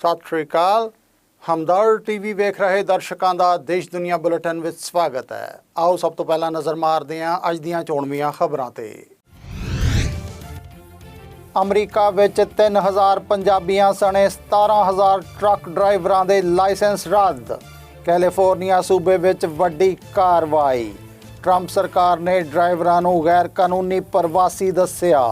ਸਤਿ ਸ਼੍ਰੀ ਅਕਾਲ। ਹਮਦਰ ਟੀਵੀ ਵੇਖ ਰਹੇ ਦਰਸ਼ਕਾਂ ਦਾ ਦੇਸ਼ ਦੁਨੀਆ ਬੁਲੇਟਿਨ ਵਿੱਚ ਸਵਾਗਤ ਹੈ। ਆਓ ਸਭ ਤੋਂ ਪਹਿਲਾਂ ਨਜ਼ਰ ਮਾਰਦੇ ਹਾਂ ਅੱਜ ਦੀਆਂ ਚੋਣਵੀਆਂ ਖਬਰਾਂ ਤੇ। ਅਮਰੀਕਾ ਵਿੱਚ 3000 ਪੰਜਾਬੀਆਂ ਸਣੇ 17000 ਟਰੱਕ ਡਰਾਈਵਰਾਂ ਦੇ ਲਾਇਸੈਂਸ ਰੱਦ। ਕੈਲੀਫੋਰਨੀਆ ਸੂਬੇ ਵਿੱਚ ਵੱਡੀ ਕਾਰਵਾਈ। ਟਰੰਪ ਸਰਕਾਰ ਨੇ ਡਰਾਈਵਰਾਂ ਨੂੰ ਗੈਰ ਕਾਨੂੰਨੀ ਪ੍ਰਵਾਸੀ ਦੱਸਿਆ।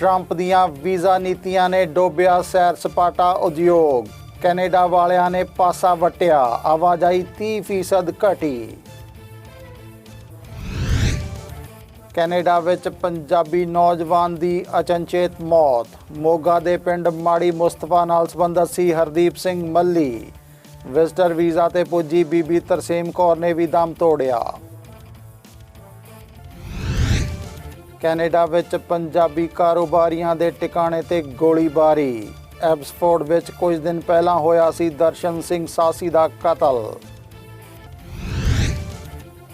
ਟਰੰਪ ਦੀਆਂ ਵੀਜ਼ਾ ਨੀਤੀਆਂ ਨੇ ਡੋਬਿਆ ਸੈਰ ਸਪਾਟਾ ਉਦਯੋਗ। ਕੈਨੇਡਾ ਵਾਲਿਆਂ ਨੇ ਪਾਸਾ ਵਟਿਆ, ਆਵਾਜਾਈ 30% ਘਟੀ। ਕੈਨੇਡਾ ਵਿੱਚ ਪੰਜਾਬੀ ਨੌਜਵਾਨ ਦੀ ਅਚਨਚੇਤ ਮੌਤ। ਮੋਗਾ ਦੇ ਪਿੰਡ ਮਾੜੀ ਮੁਸਤਫਾ ਨਾਲ ਸੰਬੰਧਤ ਸੀ ਹਰਦੀਪ ਸਿੰਘ ਮੱਲੀ। ਵਿਜ਼ਟਰ ਵੀਜ਼ਾ ਤੇ ਪੁੱਜੀ ਬੀਬੀ ਤਰਸੇਮ ਕੌਰ ਨੇ ਵੀ ਦਮ ਤੋੜਿਆ। ਕੈਨੇਡਾ ਵਿੱਚ ਪੰਜਾਬੀ ਕਾਰੋਬਾਰੀਆਂ ਦੇ ਟਿਕਾਣੇ ਤੇ ਗੋਲੀਬਾਰੀ। ਐਬਸਫੋਰਡ ਵਿੱਚ ਕੁਝ ਦਿਨ ਪਹਿਲਾਂ ਹੋਇਆ ਸੀ ਦਰਸ਼ਨ ਸਿੰਘ ਸਾਸੀ ਦਾ ਕਤਲ।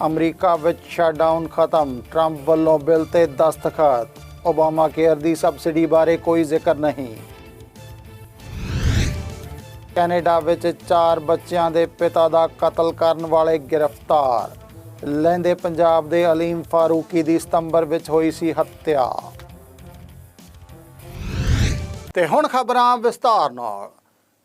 ਅਮਰੀਕਾ ਵਿੱਚ ਸ਼ਟਡਾਊਨ ਖਤਮ, ਟਰੰਪ ਵੱਲੋਂ ਬਿੱਲ ਤੇ ਦਸਤਖਤ। ਓਬਾਮਾ ਕੇਅਰ ਦੀ ਸਬਸਿਡੀ ਬਾਰੇ ਕੋਈ ਜ਼ਿਕਰ ਨਹੀਂ। ਕੈਨੇਡਾ ਵਿੱਚ ਚਾਰ ਬੱਚਿਆਂ ਦੇ ਪਿਤਾ ਦਾ ਕਤਲ ਕਰਨ ਵਾਲੇ ਗ੍ਰਿਫਤਾਰ। ਲਹਿੰਦੇ ਪੰਜਾਬ ਦੇ ਅਲੀਮ ਫਾਰੂਕੀ ਦੀ ਸਤੰਬਰ ਵਿੱਚ ਹੋਈ ਸੀ ਹੱਤਿਆ। ਤੇ ਹੁਣ ਖਬਰਾਂ ਵਿਸਤਾਰ ਨਾਲ।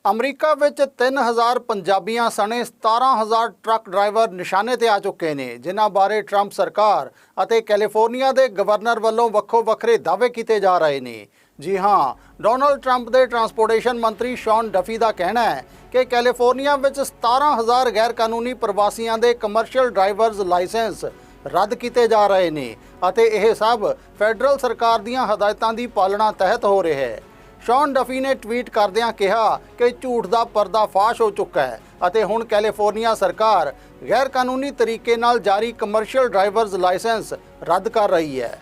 ਅਮਰੀਕਾ ਵਿੱਚ 3000 ਪੰਜਾਬੀਆਂ ਸਣੇ 17000 ਟਰੱਕ ਡਰਾਈਵਰ ਨਿਸ਼ਾਨੇ ਤੇ ਆ ਚੁੱਕੇ ਨੇ, ਜਿਨ੍ਹਾਂ ਬਾਰੇ ਟਰੰਪ ਸਰਕਾਰ ਅਤੇ ਕੈਲੀਫੋਰਨੀਆ ਦੇ ਗਵਰਨਰ ਵੱਲੋਂ ਵੱਖੋ ਵੱਖਰੇ ਦਾਅਵੇ ਕੀਤੇ ਜਾ ਰਹੇ ਨੇ। ਜੀ ਹਾਂ, ਡੋਨਲਡ ਟਰੰਪ ਦੇ ਟਰਾਂਸਪੋਰਟੇਸ਼ਨ ਮੰਤਰੀ ਸ਼ੌਨ ਡਫੀ ਦਾ ਕਹਿਣਾ ਹੈ ਕਿ ਕੈਲੀਫੋਰਨੀਆ ਵਿੱਚ 17000 ਗੈਰ ਕਾਨੂੰਨੀ ਪ੍ਰਵਾਸੀਆਂ ਦੇ ਕਮਰਸ਼ੀਅਲ ਡਰਾਈਵਰਜ਼ ਲਾਇਸੈਂਸ ਰੱਦ ਕੀਤੇ ਜਾ ਰਹੇ ਨੇ ਅਤੇ ਇਹ ਸਭ ਫੈਡਰਲ ਸਰਕਾਰ ਦੀਆਂ ਹਦਾਇਤਾਂ ਦੀ ਪਾਲਣਾ ਤਹਿਤ ਹੋ ਰਿਹਾ ਹੈ। ਸ਼ੌਨ ਡਫੀ ਨੇ ਟਵੀਟ ਕਰਦਿਆਂ ਕਿਹਾ ਕਿ ਝੂਠ ਦਾ ਪਰਦਾ ਫਾਸ਼ ਹੋ ਚੁੱਕਾ ਹੈ ਅਤੇ ਹੁਣ ਕੈਲੀਫੋਰਨੀਆ ਸਰਕਾਰ ਗੈਰ ਕਾਨੂੰਨੀ ਤਰੀਕੇ ਨਾਲ ਜਾਰੀ ਕਮਰਸ਼ੀਅਲ ਡਰਾਈਵਰਜ਼ ਲਾਇਸੈਂਸ ਰੱਦ ਕਰ ਰਹੀ ਹੈ।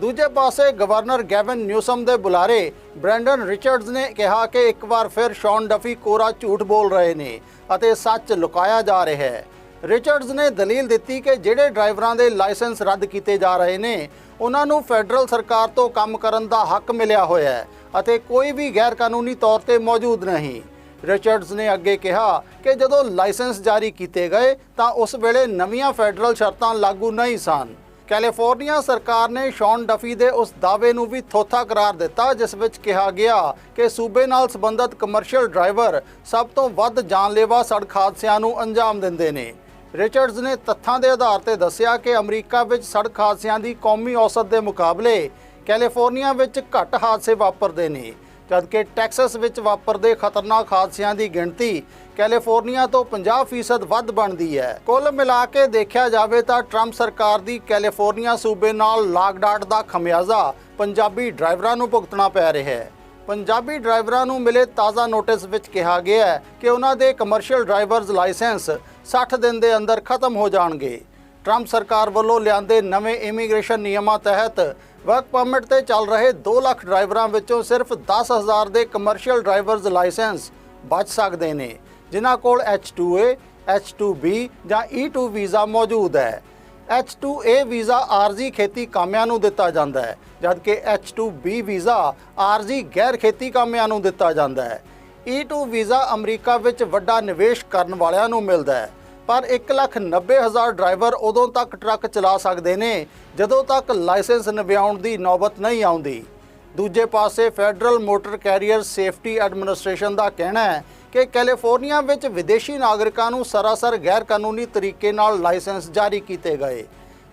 ਦੂਜੇ ਪਾਸੇ ਗਵਰਨਰ ਗੈਵਨ ਨਿਊਸਮ ਦੇ ਬੁਲਾਰੇ ਬ੍ਰੈਂਡਨ ਰਿਚਰਡਸ ਨੇ ਕਿਹਾ ਕਿ ਇੱਕ ਵਾਰ ਫਿਰ ਸ਼ੌਨ ਡਫੀ ਕੋਰਾ ਝੂਠ ਬੋਲ ਰਹੇ ਨੇ ਅਤੇ ਸੱਚ ਲੁਕਾਇਆ ਜਾ ਰਿਹਾ ਹੈ। ਰਿਚਰਡਸ ਨੇ ਦਲੀਲ ਦਿੱਤੀ ਕਿ ਜਿਹੜੇ ਡਰਾਈਵਰਾਂ ਦੇ ਲਾਇਸੈਂਸ ਰੱਦ ਕੀਤੇ ਜਾ ਰਹੇ ਨੇ, ਉਹਨਾਂ ਨੂੰ ਫੈਡਰਲ ਸਰਕਾਰ ਤੋਂ ਕੰਮ ਕਰਨ ਦਾ ਹੱਕ ਮਿਲਿਆ ਹੋਇਆ ਹੈ। ਅਤੇ ਕੋਈ ਵੀ ਗੈਰ ਕਾਨੂੰਨੀ ਤੌਰ ਤੇ ਮੌਜੂਦ ਨਹੀਂ। ਰਿਚਰਡਸ ਨੇ ਅੱਗੇ ਕਿਹਾ ਕਿ ਜਦੋਂ ਲਾਇਸੈਂਸ ਜਾਰੀ ਕੀਤੇ ਗਏ ਤਾਂ ਉਸ ਵੇਲੇ ਨਵੀਆਂ ਫੈਡਰਲ ਸ਼ਰਤਾਂ ਲਾਗੂ ਨਹੀਂ ਸਨ। ਕੈਲੀਫੋਰਨੀਆ ਸਰਕਾਰ ਨੇ ਸ਼ੌਨ ਡਫੀ ਦੇ ਉਸ ਦਾਅਵੇ ਨੂੰ ਵੀ ਥੋਥਾ ਕਰਾਰ ਦਿੱਤਾ, ਜਿਸ ਵਿੱਚ ਕਿਹਾ ਗਿਆ ਕਿ ਸੂਬੇ ਨਾਲ ਸੰਬੰਧਿਤ ਕਮਰਸ਼ੀਅਲ ਡਰਾਈਵਰ ਸਭ ਤੋਂ ਵੱਧ ਜਾਨਲੇਵਾ ਸੜਕ ਹਾਦਸਿਆਂ ਨੂੰ ਅੰਜਾਮ ਦਿੰਦੇ ਨੇ। ਰਿਚਰਡਸ ਨੇ ਤੱਥਾਂ ਦੇ ਆਧਾਰ ਤੇ ਦੱਸਿਆ ਕਿ ਅਮਰੀਕਾ ਵਿੱਚ ਸੜਕ ਹਾਦਸਿਆਂ ਦੀ ਕੌਮੀ ਔਸਤ ਦੇ ਮੁਕਾਬਲੇ ਕੈਲੀਫੋਰਨੀਆ ਵਿੱਚ ਘੱਟ ਹਾਦਸੇ ਵਾਪਰਦੇ ਨੇ, ਜਦਕਿ ਟੈਕਸਸ ਵਿੱਚ ਵਾਪਰਦੇ ਖਤਰਨਾਕ ਹਾਦਸਿਆਂ ਦੀ ਗਿਣਤੀ ਕੈਲੀਫੋਰਨੀਆ ਤੋਂ 50% ਵੱਧ ਬਣਦੀ ਹੈ। ਕੁੱਲ ਮਿਲਾ ਕੇ ਦੇਖਿਆ ਜਾਵੇ ਤਾਂ ਟਰੰਪ ਸਰਕਾਰ ਦੀ ਕੈਲੀਫੋਰਨੀਆ ਸੂਬੇ ਨਾਲ ਲਾਗਡਾਟ ਦਾ ਖਮਿਆਜ਼ਾ ਪੰਜਾਬੀ ਡਰਾਈਵਰਾਂ ਨੂੰ ਭੁਗਤਣਾ ਪੈ ਰਿਹਾ ਹੈ। ਪੰਜਾਬੀ ਡਰਾਈਵਰਾਂ ਨੂੰ ਮਿਲੇ ਤਾਜ਼ਾ ਨੋਟਿਸ ਵਿੱਚ ਕਿਹਾ ਗਿਆ ਹੈ ਕਿ ਉਹਨਾਂ ਦੇ ਕਮਰਸ਼ੀਅਲ ਡਰਾਈਵਰਜ਼ ਲਾਇਸੈਂਸ 60 ਦਿਨ ਦੇ ਅੰਦਰ ਖਤਮ ਹੋ ਜਾਣਗੇ। ਟਰੰਪ ਸਰਕਾਰ ਵੱਲੋਂ ਲਿਆਂਦੇ ਨਵੇਂ ਇਮੀਗ੍ਰੇਸ਼ਨ ਨਿਯਮਾਂ ਤਹਿਤ ਵਰਕ ਪਰਮਿਟ ਤੇ ਚੱਲ ਰਹੇ 2 ਲੱਖ ਡਰਾਈਵਰਾਂ ਵਿੱਚੋਂ ਸਿਰਫ 10000 ਦੇ ਕਮਰਸ਼ੀਅਲ ਡਰਾਈਵਰਜ਼ ਲਾਇਸੈਂਸ ਬਚ ਸਕਦੇ ਨੇ ਜਿਨ੍ਹਾਂ ਕੋਲ H2A, H2B ਜਾਂ E2 ਵੀਜ਼ਾ ਮੌਜੂਦ ਹੈ। H2A ਵੀਜ਼ਾ ਆਰਜ਼ੀ ਖੇਤੀ ਕਾਮਿਆਂ ਨੂੰ ਦਿੱਤਾ ਜਾਂਦਾ ਹੈ ਜਦਕਿ H2B ਵੀਜ਼ਾ ਆਰਜ਼ੀ ਗੈਰ ਖੇਤੀ ਕਾਮਿਆਂ ਨੂੰ ਦਿੱਤਾ ਜਾਂਦਾ ਹੈ। E2 ਵੀਜ਼ਾ ਅਮਰੀਕਾ ਵਿੱਚ ਵੱਡਾ ਨਿਵੇਸ਼ ਕਰਨ ਵਾਲਿਆਂ ਨੂੰ ਮਿਲਦਾ ਹੈ। ਪਰ 1,90,000 ਡਰਾਈਵਰ ਉਦੋਂ ਤੱਕ ਟਰੱਕ ਚਲਾ ਸਕਦੇ ਨੇ ਜਦੋਂ ਤੱਕ ਲਾਇਸੈਂਸ ਨਵਿਆਉਣ ਦੀ ਨੌਬਤ ਨਹੀਂ ਆਉਂਦੀ। ਦੂਜੇ ਪਾਸੇ federal motor carrier safety administration ਦਾ ਕਹਿਣਾ ਹੈ ਕਿ ਕੈਲੀਫੋਰਨੀਆ ਵਿੱਚ ਵਿਦੇਸ਼ੀ ਨਾਗਰਿਕਾਂ ਨੂੰ ਸਰਾਸਰ ਗੈਰ ਕਾਨੂੰਨੀ ਤਰੀਕੇ ਨਾਲ ਲਾਇਸੈਂਸ ਜਾਰੀ ਕੀਤੇ ਗਏ।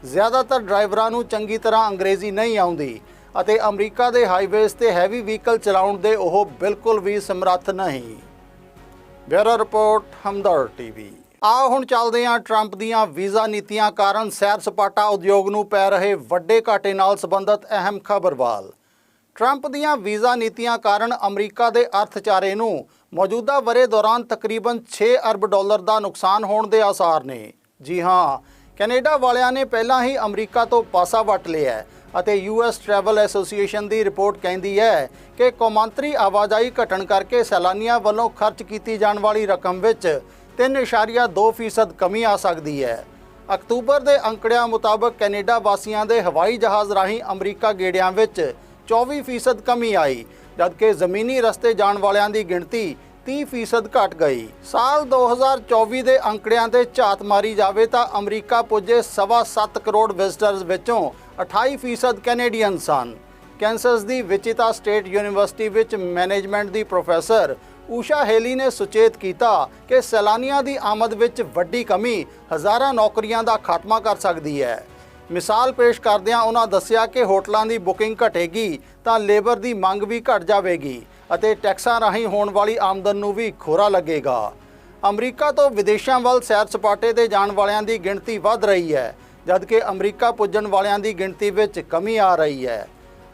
ਜ਼ਿਆਦਾਤਰ ਡਰਾਈਵਰਾਂ ਨੂੰ ਚੰਗੀ ਤਰ੍ਹਾਂ ਅੰਗਰੇਜ਼ੀ ਨਹੀਂ ਆਉਂਦੀ ਅਤੇ ਅਮਰੀਕਾ ਦੇ ਹਾਈਵੇਜ਼ ਤੇ ਹੈਵੀ ਵਹੀਕਲ ਚਲਾਉਣ ਦੇ ਉਹ ਬਿਲਕੁਲ ਵੀ ਸਮਰੱਥ ਨਹੀਂ। Bureau report Hamdard TV. ਆ ਹੁਣ ਚੱਲਦੇ ਹਾਂ ਟਰੰਪ ਦੀਆਂ ਵੀਜ਼ਾ ਨੀਤੀਆਂ ਕਾਰਨ ਸੈਰ ਸਪਾਟਾ ਉਦਯੋਗ ਨੂੰ ਪੈ ਰਹੇ ਵੱਡੇ ਘਾਟੇ ਨਾਲ ਸੰਬੰਧਿਤ ਅਹਿਮ ਖਬਰ ਵੱਲ। ਟਰੰਪ ਦੀਆਂ ਵੀਜ਼ਾ ਨੀਤੀਆਂ ਕਾਰਨ ਅਮਰੀਕਾ ਦੇ ਅਰਥਚਾਰੇ ਨੂੰ ਮੌਜੂਦਾ ਵਰੇ ਦੌਰਾਨ ਤਕਰੀਬਨ 6 ਅਰਬ ਡਾਲਰ ਦਾ ਨੁਕਸਾਨ ਹੋਣ ਦੇ ਆਸਾਰ ਨੇ। ਜੀ ਹਾਂ, ਕੈਨੇਡਾ ਵਾਲਿਆਂ ਨੇ ਪਹਿਲਾਂ ਹੀ ਅਮਰੀਕਾ ਤੋਂ ਪਾਸਾ ਵੱਟ ਲਿਆ ਹੈ ਅਤੇ ਯੂਐਸ ਟਰੈਵਲ ਐਸੋਸੀਏਸ਼ਨ ਦੀ ਰਿਪੋਰਟ ਕਹਿੰਦੀ ਹੈ ਕਿ ਕੌਮਾਂਤਰੀ ਆਵਾਜਾਈ ਘਟਣ ਕਰਕੇ ਸੈਲਾਨੀਆਂ ਵੱਲੋਂ ਖਰਚ ਕੀਤੀ ਜਾਣ ਵਾਲੀ ਰਕਮ ਵਿੱਚ 3.2% ਕਮੀ ਆ ਸਕਦੀ ਹੈ। ਅਕਤੂਬਰ ਦੇ ਅੰਕੜਿਆਂ ਮੁਤਾਬਕ ਕੈਨੇਡਾ ਵਾਸੀਆਂ ਦੇ ਹਵਾਈ ਜਹਾਜ਼ ਰਾਹੀਂ ਅਮਰੀਕਾ ਗੇੜਿਆਂ ਵਿੱਚ 24% ਕਮੀ ਆਈ, ਜਦਕਿ ਜ਼ਮੀਨੀ ਰਸਤੇ ਜਾਣ ਵਾਲਿਆਂ ਦੀ ਗਿਣਤੀ 30% ਘਟ ਗਈ। ਸਾਲ 2024 ਦੇ ਅੰਕੜਿਆਂ ਤੇ ਝਾਤ ਮਾਰੀ ਜਾਵੇ ਤਾਂ ਅਮਰੀਕਾ ਪੁੱਜੇ ਸਵਾ ਸੱਤ ਕਰੋੜ ਵਿਜ਼ਟਰਸ ਵਿੱਚੋਂ 28% ਕੈਨੇਡੀਅਨ ਸਨ। ਕੈਂਸਸ ਦੀ ਵਿਚਿਤਾ ਸਟੇਟ ਯੂਨੀਵਰਸਿਟੀ ਵਿੱਚ ਮੈਨੇਜਮੈਂਟ ਦੀ ਪ੍ਰੋਫੈਸਰ ਊਸ਼ਾ ਹੇਲੀ ਨੇ ਸੁਚੇਤ ਕੀਤਾ ਕਿ ਸੈਲਾਨੀਆਂ ਦੀ ਆਮਦ ਵਿੱਚ ਵੱਡੀ ਕਮੀ ਹਜ਼ਾਰਾਂ ਨੌਕਰੀਆਂ ਦਾ ਖਾਤਮਾ ਕਰ ਸਕਦੀ ਹੈ। ਮਿਸਾਲ ਪੇਸ਼ ਕਰਦਿਆਂ ਉਹਨਾਂ ਦੱਸਿਆ ਕਿ ਹੋਟਲਾਂ ਦੀ ਬੁਕਿੰਗ ਘਟੇਗੀ ਤਾਂ ਲੇਬਰ ਦੀ ਮੰਗ ਵੀ ਘਟ ਜਾਵੇਗੀ ਅਤੇ ਟੈਕਸਾਂ ਰਾਹੀਂ ਹੋਣ ਵਾਲੀ ਆਮਦਨ ਨੂੰ ਵੀ ਖੋਰਾ ਲੱਗੇਗਾ। ਅਮਰੀਕਾ ਤੋਂ ਵਿਦੇਸ਼ਾਂ ਵੱਲ ਸੈਰ ਸਪਾਟੇ ਤੇ ਜਾਣ ਵਾਲਿਆਂ ਦੀ ਗਿਣਤੀ ਵੱਧ ਰਹੀ ਹੈ, ਜਦਕਿ ਅਮਰੀਕਾ ਪੁੱਜਣ ਵਾਲਿਆਂ ਦੀ ਗਿਣਤੀ ਵਿੱਚ ਕਮੀ ਆ ਰਹੀ ਹੈ।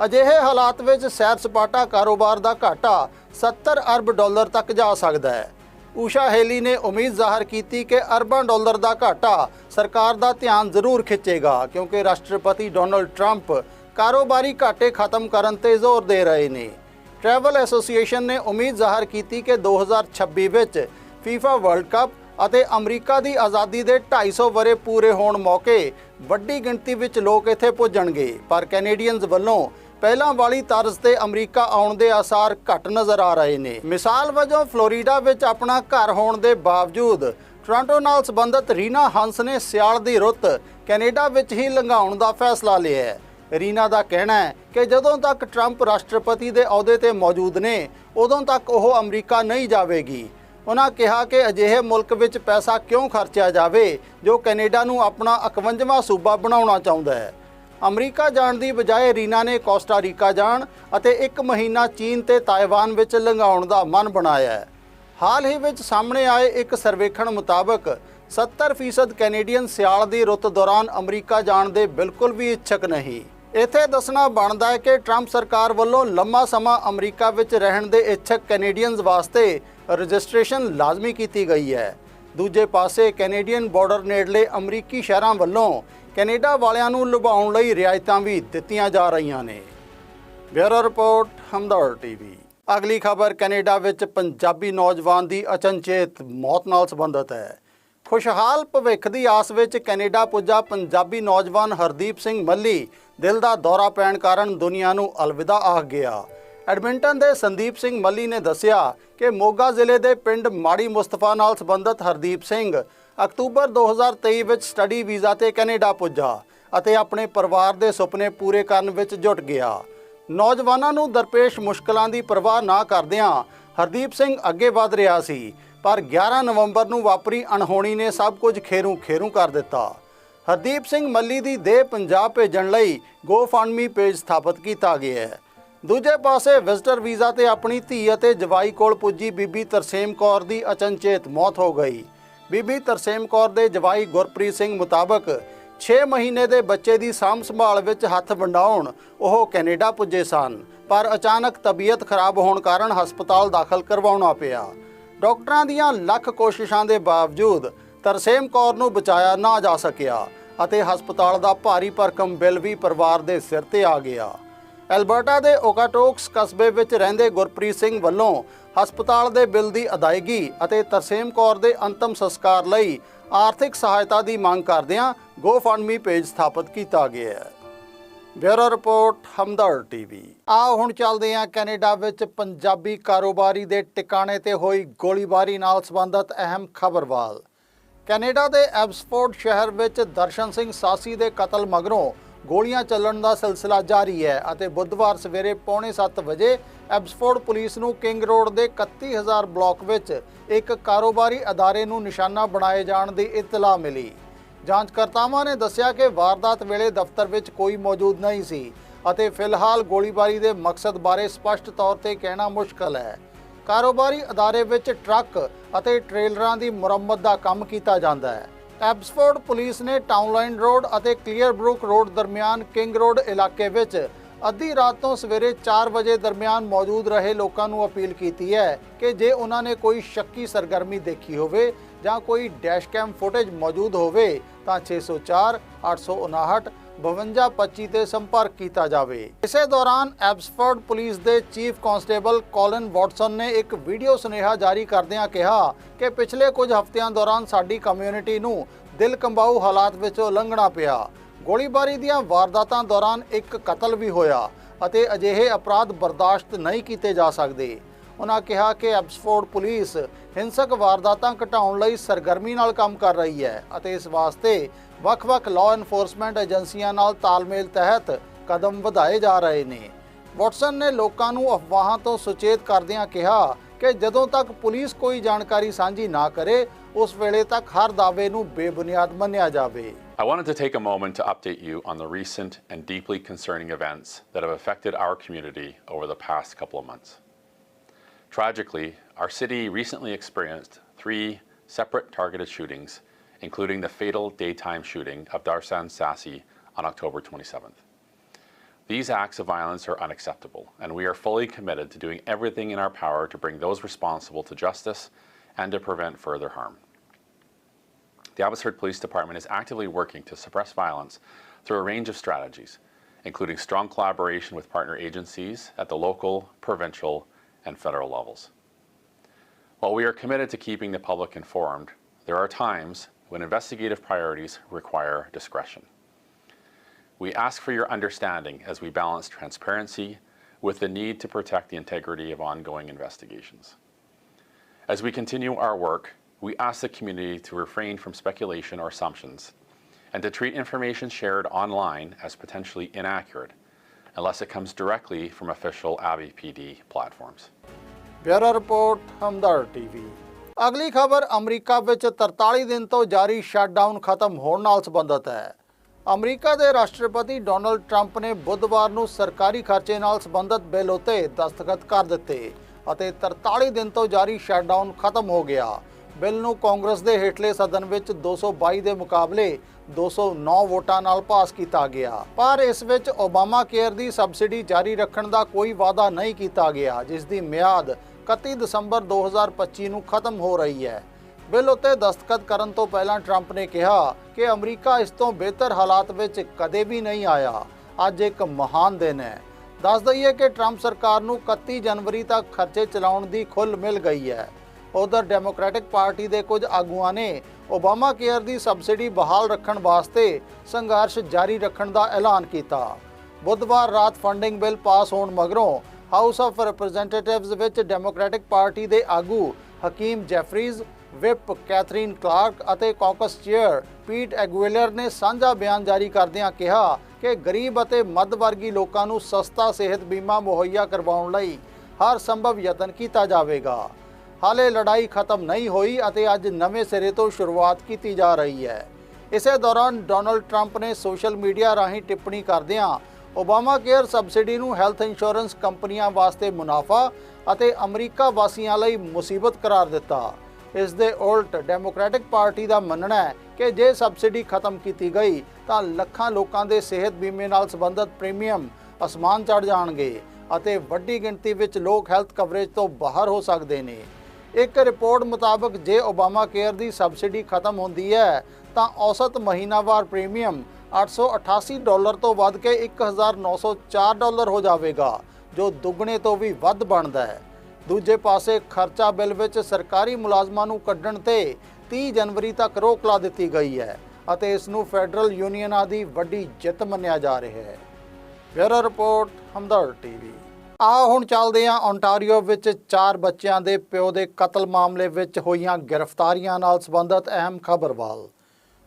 ਅਜਿਹੇ ਹਾਲਾਤ ਵਿੱਚ ਸੈਰ ਸਪਾਟਾ ਕਾਰੋਬਾਰ ਦਾ ਘਾਟਾ 70 ਅਰਬ ਡਾਲਰ ਤੱਕ ਜਾ ਸਕਦਾ ਹੈ। ਊਸ਼ਾ ਹੇਲੀ ਨੇ ਉਮੀਦ ਜ਼ਾਹਰ ਕੀਤੀ ਕਿ ਅਰਬਾਂ ਡਾਲਰ ਦਾ ਘਾਟਾ ਸਰਕਾਰ ਦਾ ਧਿਆਨ ਜ਼ਰੂਰ ਖਿੱਚੇਗਾ, ਕਿਉਂਕਿ ਰਾਸ਼ਟਰਪਤੀ ਡੋਨਲਡ ਟਰੰਪ ਕਾਰੋਬਾਰੀ ਘਾਟੇ ਖਤਮ ਕਰਨ ਤੇ ਜ਼ੋਰ ਦੇ ਰਹੇ ਨੇ। ਟਰੈਵਲ ਐਸੋਸੀਏਸ਼ਨ ਨੇ ਉਮੀਦ ਜ਼ਾਹਰ ਕੀਤੀ ਕਿ 2026 ਵਿੱਚ ਫੀਫਾ ਵਰਲਡ ਕੱਪ ਅਤੇ ਅਮਰੀਕਾ ਦੀ ਆਜ਼ਾਦੀ ਦੇ 250 ਵਰੇ ਪੂਰੇ ਹੋਣ ਮੌਕੇ ਵੱਡੀ ਗਿਣਤੀ ਵਿੱਚ ਲੋਕ ਇੱਥੇ ਪੁੱਜਣਗੇ। ਪਰ ਕੈਨੇਡੀਅਨਜ਼ ਵੱਲੋਂ ਪਹਿਲਾਂ ਵਾਲੀ ਤਰਜ਼ ਤੇ ਅਮਰੀਕਾ ਆਉਣ ਦੇ ਆਸਾਰ ਘੱਟ ਨਜ਼ਰ ਆ ਰਹੇ ਨੇ। ਮਿਸਾਲ ਵਜੋਂ ਫਲੋਰੀਡਾ ਵਿੱਚ ਆਪਣਾ ਘਰ ਹੋਣ ਦੇ ਬਾਵਜੂਦ ਟੋਰਾਂਟੋ ਨਾਲ ਸੰਬੰਧਿਤ ਰੀਨਾ ਹੰਸ ਨੇ ਸਿਆਲ ਦੀ ਰੁੱਤ ਕੈਨੇਡਾ ਵਿੱਚ ਹੀ ਲੰਘਾਉਣ ਦਾ ਫੈਸਲਾ ਲਿਆ ਹੈ। ਰੀਨਾ ਦਾ ਕਹਿਣਾ ਹੈ ਕਿ ਜਦੋਂ ਤੱਕ ਟਰੰਪ ਰਾਸ਼ਟਰਪਤੀ ਦੇ ਅਹੁਦੇ ਤੇ ਮੌਜੂਦ ਨੇ, ਉਦੋਂ ਤੱਕ ਉਹ ਅਮਰੀਕਾ ਨਹੀਂ ਜਾਵੇਗੀ। ਉਹਨਾਂ ਕਿਹਾ ਕਿ ਅਜਿਹੇ ਮੁਲਕ ਵਿੱਚ ਪੈਸਾ ਕਿਉਂ ਖਰਚਿਆ ਜਾਵੇ, ਜੋ ਕੈਨੇਡਾ ਨੂੰ ਆਪਣਾ 51ਵਾਂ ਸੂਬਾ ਬਣਾਉਣਾ ਚਾਹੁੰਦਾ ਹੈ। ਅਮਰੀਕਾ ਜਾਣ ਦੀ ਬਜਾਏ ਰੀਨਾ ਨੇ ਕੋਸਟਾਰੀਕਾ ਜਾਣ ਅਤੇ ਇੱਕ ਮਹੀਨਾ ਚੀਨ ਤੇ ਤਾਇਵਾਨ ਵਿੱਚ ਲੰਘਾਉਣ ਦਾ ਮਨ ਬਣਾਇਆ ਹੈ। ਹਾਲ ਹੀ ਵਿੱਚ ਸਾਹਮਣੇ ਆਏ ਇੱਕ ਸਰਵੇਖਣ ਮੁਤਾਬਕ 70% ਕੈਨੇਡੀਅਨ ਸਿਆਲ ਦੀ ਰੁੱਤ ਦੌਰਾਨ ਅਮਰੀਕਾ ਜਾਣ ਦੇ ਬਿਲਕੁਲ ਵੀ ਇੱਛਕ ਨਹੀਂ। ਇੱਥੇ ਦੱਸਣਾ ਬਣਦਾ ਹੈ ਕਿ ਟਰੰਪ ਸਰਕਾਰ ਵੱਲੋਂ ਲੰਮਾ ਸਮਾਂ ਅਮਰੀਕਾ ਵਿੱਚ ਰਹਿਣ ਦੇ ਇੱਛਕ ਕੈਨੇਡੀਅਨਜ਼ ਵਾਸਤੇ ਰਜਿਸਟ੍ਰੇਸ਼ਨ ਲਾਜ਼ਮੀ ਕੀਤੀ ਗਈ ਹੈ। ਦੂਜੇ ਪਾਸੇ ਕੈਨੇਡੀਅਨ ਬਾਰਡਰ ਨੇੜਲੇ ਅਮਰੀਕੀ ਸ਼ਹਿਰਾਂ ਵੱਲੋਂ ਕੈਨੇਡਾ ਵਾਲਿਆਂ ਨੂੰ ਲੁਭਾਉਣ ਲਈ ਰਿਆਇਤਾਂ ਵੀ ਦਿੱਤੀਆਂ ਜਾ ਰਹੀਆਂ ਨੇ। Bureau report Hamdard TV. ਅਗਲੀ ਖਬਰ ਕੈਨੇਡਾ ਵਿੱਚ ਪੰਜਾਬੀ ਨੌਜਵਾਨ ਦੀ ਅਚਨਚੇਤ ਮੌਤ ਨਾਲ ਸੰਬੰਧਿਤ ਹੈ। ਖੁਸ਼ਹਾਲ ਭਵਿੱਖ ਦੀ ਆਸ ਵਿੱਚ ਕੈਨੇਡਾ ਪੁੱਜਾ ਪੰਜਾਬੀ ਨੌਜਵਾਨ ਹਰਦੀਪ ਸਿੰਘ ਮੱਲੀ ਦਿਲ ਦਾ ਦੌਰਾ ਪੈਣ ਕਾਰਨ ਦੁਨੀਆ ਨੂੰ ਅਲਵਿਦਾ ਆਖ ਗਿਆ। ਐਡਮਿੰਟਨ ਦੇ ਸੰਦੀਪ ਸਿੰਘ ਮੱਲੀ ਨੇ ਦੱਸਿਆ ਕਿ ਮੋਗਾ ਜ਼ਿਲ੍ਹੇ ਦੇ ਪਿੰਡ ਮਾੜੀ ਮੁਸਤਫਾ ਨਾਲ ਸੰਬੰਧਿਤ ਹਰਦੀਪ ਸਿੰਘ ਅਕਤੂਬਰ 2023 ਵਿੱਚ ਸਟੱਡੀ ਵੀਜ਼ਾ ਤੇ ਕੈਨੇਡਾ ਪੁੱਜਾ ਅਤੇ ਆਪਣੇ ਪਰਿਵਾਰ ਦੇ ਸੁਪਨੇ ਪੂਰੇ ਕਰਨ ਵਿੱਚ ਜੁਟ ਗਿਆ। ਨੌਜਵਾਨਾਂ ਨੂੰ ਦਰਪੇਸ਼ ਮੁਸ਼ਕਲਾਂ ਦੀ ਪਰਵਾਹ ਨਾ ਕਰਦਿਆਂ ਹਰਦੀਪ ਸਿੰਘ ਅੱਗੇ ਵਧ ਰਿਹਾ ਸੀ, ਪਰ 11 ਨਵੰਬਰ ਨੂੰ ਵਾਪਰੀ ਅਣਹੋਣੀ ਨੇ ਸਭ ਕੁਝ ਖੇਰੂ ਖੇਰੂ ਕਰ ਦਿੱਤਾ। ਹਰਦੀਪ ਸਿੰਘ ਮੱਲੀ ਦੀ ਦੇਹ ਪੰਜਾਬ ਭੇਜਣ ਲਈ ਗੋਫੰਡਮੀ ਪੇਜ ਸਥਾਪਿਤ ਕੀਤਾ ਗਿਆ ਹੈ। ਦੂਜੇ ਪਾਸੇ ਵਿਜ਼ਟਰ ਵੀਜ਼ਾ ਤੇ ਆਪਣੀ ਧੀ ਅਤੇ ਜਵਾਈ ਕੋਲ ਪੁੱਜੀ ਬੀਬੀ ਤਰਸੇਮ ਕੌਰ ਦੀ ਅਚਨਚੇਤ ਮੌਤ ਹੋ ਗਈ। ਬੀਬੀ ਤਰਸੇਮ ਕੌਰ ਦੇ ਜਵਾਈ ਗੁਰਪ੍ਰੀਤ ਸਿੰਘ ਮੁਤਾਬਕ 6 ਮਹੀਨੇ ਦੇ ਬੱਚੇ ਦੀ ਸਾਂਭ ਸੰਭਾਲ ਵਿੱਚ ਹੱਥ ਵੰਡਾਉਣ ਉਹ ਕੈਨੇਡਾ ਪੁੱਜੇ ਸਨ, ਪਰ ਅਚਾਨਕ ਤਬੀਅਤ ਖਰਾਬ ਹੋਣ ਕਾਰਨ ਹਸਪਤਾਲ ਦਾਖਲ ਕਰਵਾਉਣਾ ਪਿਆ। ਡਾਕਟਰਾਂ ਦੀਆਂ ਲੱਖ ਕੋਸ਼ਿਸ਼ਾਂ ਦੇ ਬਾਵਜੂਦ ਤਰਸੇਮ ਕੌਰ ਨੂੰ ਬਚਾਇਆ ਨਾ ਜਾ ਸਕਿਆ ਅਤੇ ਹਸਪਤਾਲ ਦਾ ਭਾਰੀ ਭਰਕਮ ਬਿੱਲ ਵੀ ਪਰਿਵਾਰ ਦੇ ਸਿਰ ਤੇ ਆ ਗਿਆ। ਐਲਬਰਟਾ ਦੇ ਓਕਾਟੋਕਸ ਕਸਬੇ ਵਿੱਚ ਰਹਿੰਦੇ ਗੁਰਪ੍ਰੀਤ ਸਿੰਘ ਵੱਲੋਂ ਹਸਪਤਾਲ ਦੇ ਬਿੱਲ ਦੀ ਅਦਾਇਗੀ ਅਤੇ ਤਰਸੇਮ ਕੌਰ ਦੇ ਅੰਤਮ ਸੰਸਕਾਰ ਲਈ ਆਰਥਿਕ ਸਹਾਇਤਾ ਦੀ ਮੰਗ ਕਰਦਿਆਂ ਗੋਫੰਡਮੀ ਪੇਜ ਸਥਾਪਿਤ ਕੀਤਾ ਗਿਆ ਹੈ। Bureau report Hamdard TV. ਆਓ ਹੁਣ ਚੱਲਦੇ ਹਾਂ ਕੈਨੇਡਾ ਵਿੱਚ ਪੰਜਾਬੀ ਕਾਰੋਬਾਰੀ ਦੇ ਟਿਕਾਣੇ ਤੇ ਹੋਈ ਗੋਲੀਬਾਰੀ ਨਾਲ ਸੰਬੰਧਿਤ ਅਹਿਮ ਖਬਰ ਵੱਲ। ਕੈਨੇਡਾ ਦੇ ਐਬਸਫੋਰਡ ਸ਼ਹਿਰ ਵਿੱਚ ਦਰਸ਼ਨ ਸਿੰਘ ਸਾਸੀ ਦੇ ਕਤਲ ਮਗਰੋਂ ਗੋਲੀਆਂ ਚੱਲਣ ਦਾ ਸਿਲਸਿਲਾ ਜਾਰੀ ਹੈ ਅਤੇ ਬੁੱਧਵਾਰ ਸਵੇਰੇ ਪੌਣੇ 7 ਵਜੇ ਐਬਸਫੋਰਡ ਪੁਲਿਸ ਨੂੰ ਕਿੰਗ ਰੋਡ ਦੇ 31000 ਬਲਾਕ ਵਿੱਚ ਇੱਕ ਕਾਰੋਬਾਰੀ ਅਦਾਰੇ ਨੂੰ ਨਿਸ਼ਾਨਾ ਬਣਾਏ ਜਾਣ ਦੀ ਇਤਲਾਹ ਮਿਲੀ। ਜਾਂਚਕਰਤਾਵਾਂ ਨੇ ਦੱਸਿਆ ਕਿ ਵਾਰਦਾਤ ਵੇਲੇ ਦਫ਼ਤਰ ਵਿੱਚ ਕੋਈ ਮੌਜੂਦ ਨਹੀਂ ਸੀ ਅਤੇ ਫਿਲਹਾਲ ਗੋਲੀਬਾਰੀ ਦੇ ਮਕਸਦ ਬਾਰੇ ਸਪਸ਼ਟ ਤੌਰ ਤੇ ਕਹਿਣਾ ਮੁਸ਼ਕਲ ਹੈ। ਕਾਰੋਬਾਰੀ ਅਦਾਰੇ ਵਿੱਚ ਟਰੱਕ ਅਤੇ ਟ੍ਰੇਲਰਾਂ ਦੀ ਮੁਰੰਮਤ ਦਾ ਕੰਮ ਕੀਤਾ ਜਾਂਦਾ ਹੈ। ਐਬਸਫੋਰਡ ਪੁਲਿਸ ਨੇ ਟਾਊਨਲਾਈਨ ਰੋਡ ਅਤੇ ਕਲੀਅਰ ਬਰੁਕ ਰੋਡ ਦਰਮਿਆਨ ਕਿੰਗ ਰੋਡ ਇਲਾਕੇ ਵਿੱਚ ਅੱਧੀ ਰਾਤ ਤੋਂ ਸਵੇਰੇ 4 ਵਜੇ ਦਰਮਿਆਨ ਮੌਜੂਦ ਰਹੇ ਲੋਕਾਂ ਨੂੰ ਅਪੀਲ ਕੀਤੀ ਹੈ ਕਿ ਜੇ ਉਹਨਾਂ ਨੇ ਕੋਈ ਸ਼ੱਕੀ ਸਰਗਰਮੀ ਦੇਖੀ ਹੋਵੇ ਜਾਂ ਕੋਈ ਡੈਸ਼ ਕੈਮ ਫੁਟੇਜ ਮੌਜੂਦ ਹੋਵੇ ਤਾਂ 604 859 5225 ਤੇ ਸੰਪਰਕ ਕੀਤਾ ਜਾਵੇ। ਇਸੇ ਦੌਰਾਨ ਐਬਸਫੋਰਡ ਪੁਲਿਸ ਦੇ ਚੀਫ ਕਾਂਸਟੇਬਲ ਕੋਲਿਨ ਵਾਟਸਨ ਨੇ ਇੱਕ ਵੀਡੀਓ ਸੁਨੇਹਾ ਜਾਰੀ ਕਰਦਿਆਂ ਕਿਹਾ ਕਿ ਪਿਛਲੇ ਕੁਝ ਹਫ਼ਤਿਆਂ ਦੌਰਾਨ ਸਾਡੀ ਕਮਿਊਨਿਟੀ ਨੂੰ ਦਿਲ ਕੰਬਾਊ ਹਾਲਾਤ ਵਿੱਚੋਂ ਲੰਘਣਾ ਪਿਆ। ਗੋਲੀਬਾਰੀ ਦੀਆਂ ਵਾਰਦਾਤਾਂ ਦੌਰਾਨ ਇੱਕ ਕਤਲ ਵੀ ਹੋਇਆ ਅਤੇ ਅਜਿਹੇ ਅਪਰਾਧ ਬਰਦਾਸ਼ਤ ਨਹੀਂ ਕੀਤੇ ਜਾ ਸਕਦੇ। ਉਹਨਾਂ ਕਿਹਾ ਕਿ ਐਬਸਫੋਰਡ ਪੁਲਿਸ ਹਿੰਸਕ ਵਾਰਦਾਤਾਂ ਘਟਾਉਣ ਲਈ ਸਰਗਰਮੀ ਨਾਲ ਕੰਮ ਕਰ ਰਹੀ ਹੈ ਅਤੇ ਇਸ ਵਾਸਤੇ ਵੱਖ-ਵੱਖ ਲਾਅ ਐਨਫੋਰਸਮੈਂਟ ਏਜੰਸੀਆਂ ਨਾਲ ਤਾਲਮੇਲ ਤਹਿਤ ਕਦਮ ਵਧਾਏ ਜਾ ਰਹੇ ਨੇ ਵਾਟਸਨ ਨੇ ਲੋਕਾਂ ਨੂੰ ਅਫਵਾਹਾਂ ਤੋਂ ਸੁਚੇਤ ਕਰਦਿਆਂ ਕਿਹਾ ਕਿ ਜਦੋਂ ਤੱਕ ਪੁਲਿਸ ਕੋਈ ਜਾਣਕਾਰੀ ਸਾਂਝੀ ਨਾ ਕਰੇ, ਉਸ ਵੇਲੇ ਤੱਕ ਹਰ ਦਾਅਵੇ ਨੂੰ ਬੇਬੁਨਿਆਦ ਮੰਨਿਆ ਜਾਵੇ I wanted to take a moment to update you on the recent and deeply concerning events that have affected our community over the past couple of months. Tragically, our city recently experienced three separate targeted shootings, including the fatal daytime shooting of Darsan Sassi on October 27th. These acts of violence are unacceptable, and we are fully committed to doing everything in our power to bring those responsible to justice and to prevent further harm. The Abbotsford Police Department is actively working to suppress violence through a range of strategies, including strong collaboration with partner agencies at the local, provincial, and federal levels. While we are committed to keeping the public informed, there are times when investigative priorities require discretion. We ask for your understanding as we balance transparency with the need to protect the integrity of ongoing investigations. As we continue our work, we ask the community to refrain from speculation or assumptions and to treat information shared online as potentially inaccurate unless it comes directly from official Abbey PD platforms. Bureau report Hamdard TV. ਅਗਲੀ ਖਬਰ, America ਵਿੱਚ 43 ਦਿਨ ਤੋਂ ਜਾਰੀ shutdown ਖਤਮ ਹੋਣ ਨਾਲ ਸੰਬੰਧਿਤ ਹੈ। ਅਮਰੀਕਾ ਦੇ ਰਾਸ਼ਟਰਪਤੀ ਡੋਨਲਡ ਟਰੰਪ ਨੇ ਬੁੱਧਵਾਰ ਨੂੰ ਸਰਕਾਰੀ ਖਰਚੇ ਨਾਲ ਸੰਬੰਧਿਤ ਬਿੱਲ ਉਤੇ ਦਸਤਖਤ ਕਰ ਦਿੱਤੇ ਅਤੇ 43 ਦਿਨ ਤੋਂ ਜਾਰੀ ਸ਼ਟਡਾਊਨ ਖਤਮ ਹੋ ਗਿਆ। ਬਿੱਲ ਨੂੰ ਕਾਂਗਰਸ ਦੇ ਹੇਠਲੇ ਸਦਨ ਵਿੱਚ 222 ਦੇ ਮੁਕਾਬਲੇ 209 ਵੋਟਾਂ ਨਾਲ ਪਾਸ ਕੀਤਾ ਗਿਆ। ਪਰ ਇਸ ਵਿੱਚ ਓਬਾਮਾ ਕੇਅਰ ਦੀ ਸਬਸਿਡੀ ਜਾਰੀ ਰੱਖਣ ਦਾ ਕੋਈ ਵਾਅਦਾ ਨਹੀਂ ਕੀਤਾ ਗਿਆ, ਜਿਸ ਦੀ ਮਿਆਦ 31 ਦਸੰਬਰ 2025 ਨੂੰ ਖਤਮ ਹੋ ਰਹੀ ਹੈ। ਬਿੱਲ ਉੱਤੇ ਦਸਤਖਤ ਕਰਨ ਤੋਂ ਪਹਿਲਾਂ ਟਰੰਪ ਨੇ ਕਿਹਾ ਕਿ ਅਮਰੀਕਾ ਇਸ ਤੋਂ ਬਿਹਤਰ ਹਾਲਾਤ ਵਿੱਚ ਕਦੇ ਵੀ ਨਹੀਂ ਆਇਆ। ਅੱਜ ਇੱਕ ਮਹਾਨ ਦਿਨ ਹੈ। ਦੱਸ ਦਈਏ ਕਿ ਟਰੰਪ ਸਰਕਾਰ ਨੂੰ 31 ਜਨਵਰੀ ਤੱਕ ਖਰਚੇ ਚਲਾਉਣ ਦੀ ਖੁੱਲ੍ਹ ਮਿਲ ਗਈ ਹੈ। ਉਧਰ ਡੈਮੋਕ੍ਰੈਟਿਕ ਪਾਰਟੀ ਦੇ ਕੁਝ ਆਗੂਆਂ ਨੇ ਓਬਾਮਾ ਕੇਅਰ ਦੀ ਸਬਸਿਡੀ ਬਹਾਲ ਰੱਖਣ ਵਾਸਤੇ ਸੰਘਰਸ਼ ਜਾਰੀ ਰੱਖਣ ਦਾ ਐਲਾਨ ਕੀਤਾ। ਬੁੱਧਵਾਰ ਰਾਤ ਫੰਡਿੰਗ ਬਿੱਲ ਪਾਸ ਹੋਣ ਮਗਰੋਂ ਹਾਊਸ ਆਫ ਰਿਪਰੈਜ਼ੈਂਟੇਟਿਵਜ਼ ਵਿੱਚ ਡੈਮੋਕ੍ਰੈਟਿਕ ਪਾਰਟੀ ਦੇ ਆਗੂ Hakeem Jeffries, whip Katherine Clark ਅਤੇ ਕਾਕਸ ਚੇਅਰ ਪੀਟ ਐਗੁਇਲਰ ਨੇ ਸਾਂਝਾ ਬਿਆਨ ਜਾਰੀ ਕਰਦਿਆਂ ਕਿਹਾ ਕਿ ਗਰੀਬ ਅਤੇ ਮੱਧ ਵਰਗੀ ਲੋਕਾਂ ਨੂੰ ਸਸਤਾ ਸਿਹਤ ਬੀਮਾ ਮੁਹੱਈਆ ਕਰਵਾਉਣ ਲਈ ਹਰ ਸੰਭਵ ਯਤਨ ਕੀਤਾ ਜਾਵੇਗਾ। ਹਾਲੇ ਲੜਾਈ ਖਤਮ ਨਹੀਂ ਹੋਈ ਅਤੇ ਅੱਜ ਨਵੇਂ ਸਿਰੇ ਤੋਂ ਸ਼ੁਰੂਆਤ ਕੀਤੀ ਜਾ ਰਹੀ ਹੈ। ਇਸੇ ਦੌਰਾਨ ਡੋਨਲਡ ਟਰੰਪ ਨੇ ਸੋਸ਼ਲ ਮੀਡੀਆ ਰਾਹੀਂ ਟਿੱਪਣੀ ਕਰਦਿਆਂ ਓਬਾਮਾ ਕੇਅਰ ਸਬਸਿਡੀ ਨੂੰ ਹੈਲਥ ਇੰਸ਼ੋਰੈਂਸ ਕੰਪਨੀਆਂ ਵਾਸਤੇ ਮੁਨਾਫਾ ਅਤੇ ਅਮਰੀਕਾ ਵਾਸੀਆਂ ਲਈ ਮੁਸੀਬਤ ਕਰਾਰ ਦਿੱਤਾ। ਇਸ ਦੇ ਉਲਟ ਡੈਮੋਕ੍ਰੈਟਿਕ ਪਾਰਟੀ ਦਾ ਮੰਨਣਾ ਹੈ ਕਿ ਜੇ ਸਬਸਿਡੀ ਖਤਮ ਕੀਤੀ ਗਈ ਤਾਂ ਲੱਖਾਂ ਲੋਕਾਂ ਦੇ ਸਿਹਤ ਬੀਮੇ ਨਾਲ ਸੰਬੰਧਿਤ ਪ੍ਰੀਮੀਅਮ ਅਸਮਾਨ ਚੜ ਜਾਣਗੇ ਅਤੇ ਵੱਡੀ ਗਿਣਤੀ ਵਿੱਚ ਲੋਕ ਹੈਲਥ ਕਵਰੇਜ ਤੋਂ ਬਾਹਰ ਹੋ ਸਕਦੇ ਨੇ। ਇੱਕ ਰਿਪੋਰਟ ਮੁਤਾਬਕ ਜੇ ਓਬਾਮਾ ਕੇਅਰ ਦੀ ਸਬਸਿਡੀ ਖਤਮ ਹੁੰਦੀ ਹੈ, ਤਾਂ ਔਸਤ ਮਹੀਨਾਵਾਰ ਪ੍ਰੀਮੀਅਮ 888 ਡਾਲਰ ਤੋਂ ਵੱਧ ਕੇ 1904 ਡਾਲਰ ਹੋ ਜਾਵੇਗਾ, ਜੋ ਦੁੱਗਣੇ ਤੋਂ ਵੀ ਵੱਧ ਬਣਦਾ ਹੈ। ਦੂਜੇ ਪਾਸੇ ਖਰਚਾ ਬਿੱਲ ਵਿੱਚ ਸਰਕਾਰੀ ਮੁਲਾਜ਼ਮਾਂ ਨੂੰ ਕੱਢਣ ਤੇ 30 ਜਨਵਰੀ ਤੱਕ ਰੋਕ ਲਾ ਦਿੱਤੀ ਗਈ ਹੈ ਅਤੇ ਇਸ ਨੂੰ ਫੈਡਰਲ ਯੂਨੀਅਨਾਂ ਦੀ ਵੱਡੀ ਜਿੱਤ ਮੰਨਿਆ ਜਾ ਰਿਹਾ ਹੈ। Bureau report Hamdard TV. ਆ ਹੁਣ ਚੱਲਦੇ ਹਾਂ ਓਨਟਾਰੀਓ ਵਿੱਚ ਚਾਰ ਬੱਚਿਆਂ ਦੇ ਪਿਓ ਦੇ ਕਤਲ ਮਾਮਲੇ ਵਿੱਚ ਹੋਈਆਂ ਗ੍ਰਿਫਤਾਰੀਆਂ ਨਾਲ ਸੰਬੰਧਿਤ ਅਹਿਮ ਖਬਰ ਵੱਲ।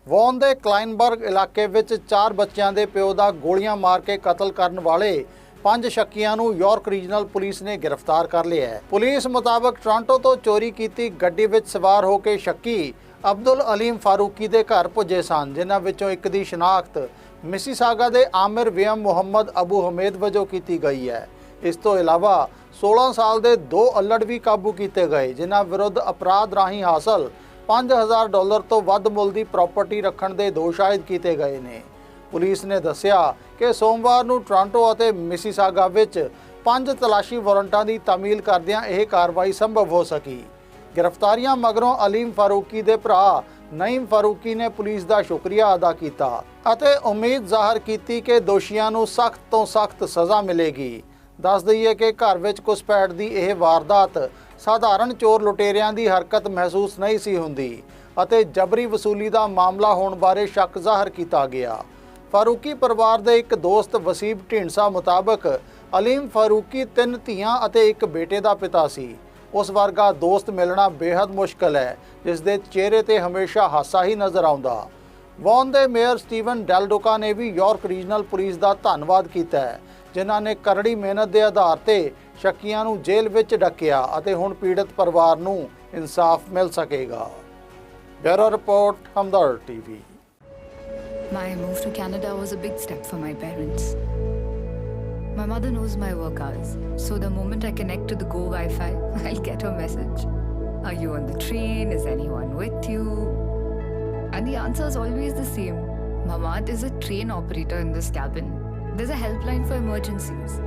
ਵੌਨ ਦੇ ਕਲਾਈਨਬਰਗ ਇਲਾਕੇ ਵਿੱਚ ਚਾਰ ਬੱਚਿਆਂ ਦੇ ਪਿਓ ਦਾ ਗੋਲੀਆਂ ਮਾਰ ਕੇ ਕਤਲ ਕਰਨ ਵਾਲੇ ਪੰਜ ਸ਼ੱਕੀਆਂ ਨੂੰ ਯਾਰਕ ਰੀਜਨਲ ਪੁਲਿਸ ਨੇ ਗ੍ਰਿਫਤਾਰ ਕਰ ਲਿਆ ਹੈ। ਪੁਲਿਸ ਮੁਤਾਬਕ ਟੋਰਾਂਟੋ ਤੋਂ ਚੋਰੀ ਕੀਤੀ ਗੱਡੀ ਵਿੱਚ ਸਵਾਰ ਹੋ ਕੇ ਸ਼ੱਕੀ ਅਬਦੁਲ ਅਲੀਮ ਫਾਰੂਕੀ ਦੇ ਘਰ ਪੁੱਜੇ ਸਨ, ਜਿਨ੍ਹਾਂ ਵਿੱਚੋਂ ਇੱਕ ਦੀ ਸ਼ਨਾਖਤ ਮਿਸੀਸਾਗਾ ਦੇ ਆਮਿਰ ਵਿਅਮ ਮੁਹੰਮਦ ਅਬੂ ਹਮੇਦ ਵਜੋਂ ਕੀਤੀ ਗਈ ਹੈ। ਇਸ ਤੋਂ ਇਲਾਵਾ 16 ਸਾਲ ਦੇ ਦੋ ਅਲੜ ਵੀ ਕਾਬੂ ਕੀਤੇ ਗਏ, ਜਿਨ੍ਹਾਂ ਵਿਰੁੱਧ ਅਪਰਾਧ ਰਾਹੀਂ ਹਾਸਲ 5000 ਡਾਲਰ ਤੋਂ ਵੱਧ ਮੁੱਲ ਦੀ ਪ੍ਰਾਪਰਟੀ ਰੱਖਣ ਦੇ ਦੋਸ਼ ਆਇਦ ਕੀਤੇ ਗਏ ਨੇ। ਪੁਲਿਸ ਨੇ ਦੱਸਿਆ ਕਿ ਸੋਮਵਾਰ ਨੂੰ ਟੋਰਾਂਟੋ ਅਤੇ ਮਿਸੀਸਾਗਾ ਵਿੱਚ ਪੰਜ ਤਲਾਸ਼ੀ ਵਾਰੰਟਾਂ ਦੀ ਤਾਮੀਲ ਕਰਦਿਆਂ ਇਹ ਕਾਰਵਾਈ ਸੰਭਵ ਹੋ ਸਕੀ। ਗ੍ਰਿਫਤਾਰੀਆਂ ਮਗਰੋਂ ਅਲੀਮ ਫਾਰੂਕੀ ਦੇ ਭਰਾ ਨਈਮ ਫਾਰੂਕੀ ਨੇ ਪੁਲਿਸ ਦਾ ਸ਼ੁਕਰੀਆ ਅਦਾ ਕੀਤਾ ਅਤੇ ਉਮੀਦ ਜ਼ਾਹਰ ਕੀਤੀ ਕਿ ਦੋਸ਼ੀਆਂ ਨੂੰ ਸਖਤ ਤੋਂ ਸਖਤ ਸਜ਼ਾ ਮਿਲੇਗੀ। ਦੱਸ ਦਈਏ ਕਿ ਘਰ ਵਿੱਚ ਘੁਸਪੈਠ ਦੀ ਇਹ ਵਾਰਦਾਤ ਸਾਧਾਰਨ ਚੋਰ ਲੁਟੇਰਿਆਂ ਦੀ ਹਰਕਤ ਮਹਿਸੂਸ ਨਹੀਂ ਸੀ ਹੁੰਦੀ ਅਤੇ ਜਬਰੀ ਵਸੂਲੀ ਦਾ ਮਾਮਲਾ ਹੋਣ ਬਾਰੇ ਸ਼ੱਕ ਜ਼ਾਹਰ ਕੀਤਾ ਗਿਆ। ਫਾਰੂਕੀ ਪਰਿਵਾਰ ਦੇ ਇੱਕ ਦੋਸਤ ਵਸੀਬ ਢੀਂਡਸਾ ਮੁਤਾਬਕ ਅਲੀਮ ਫਾਰੂਕੀ ਤਿੰਨ ਧੀਆਂ ਅਤੇ ਇੱਕ ਬੇਟੇ ਦਾ ਪਿਤਾ ਸੀ। ਉਸ ਵਰਗਾ ਦੋਸਤ ਮਿਲਣਾ ਬੇहद ਮੁਸ਼ਕਲ ਹੈ, ਜਿਸ ਦੇ ਚਿਹਰੇ ਤੇ ਹਮੇਸ਼ਾ ਹਾਸਾ ਹੀ ਨਜ਼ਰ ਆਉਂਦਾ। ਵੌਨ ਦੇ ਮੇਅਰ ਸਟੀਵਨ ਡੈਲਡੋਕਾ ਨੇ ਵੀ ਯਾਰਕ ਰੀਜਨਲ ਪੁਲਿਸ ਦਾ ਧੰਨਵਾਦ ਕੀਤਾ ਹੈ। ਜਿਨ੍ਹਾਂ ਨੇ ਕਰੜੀ ਮਿਹਨਤ ਦੇ ਆਧਾਰ ਤੇ ਸ਼ੱਕੀਆਂ ਨੂੰ ਜੇਲ੍ਹ ਵਿੱਚ ਡੱਕਿਆ ਅਤੇ ਹੁਣ ਪੀੜਤ ਪਰਿਵਾਰ ਨੂੰ ਇਨਸਾਫ ਮਿਲ ਸਕੇਗਾ bureau report Hamdard TV My move to Canada was a big step for my parents. My mother knows my work hours, so the moment I connect to the Go Wi Fi, I'll get her message. Are you on the train? Is anyone with you? And the answer is always the same Mamad is a train operator in this cabin. There's a helpline for emergencies.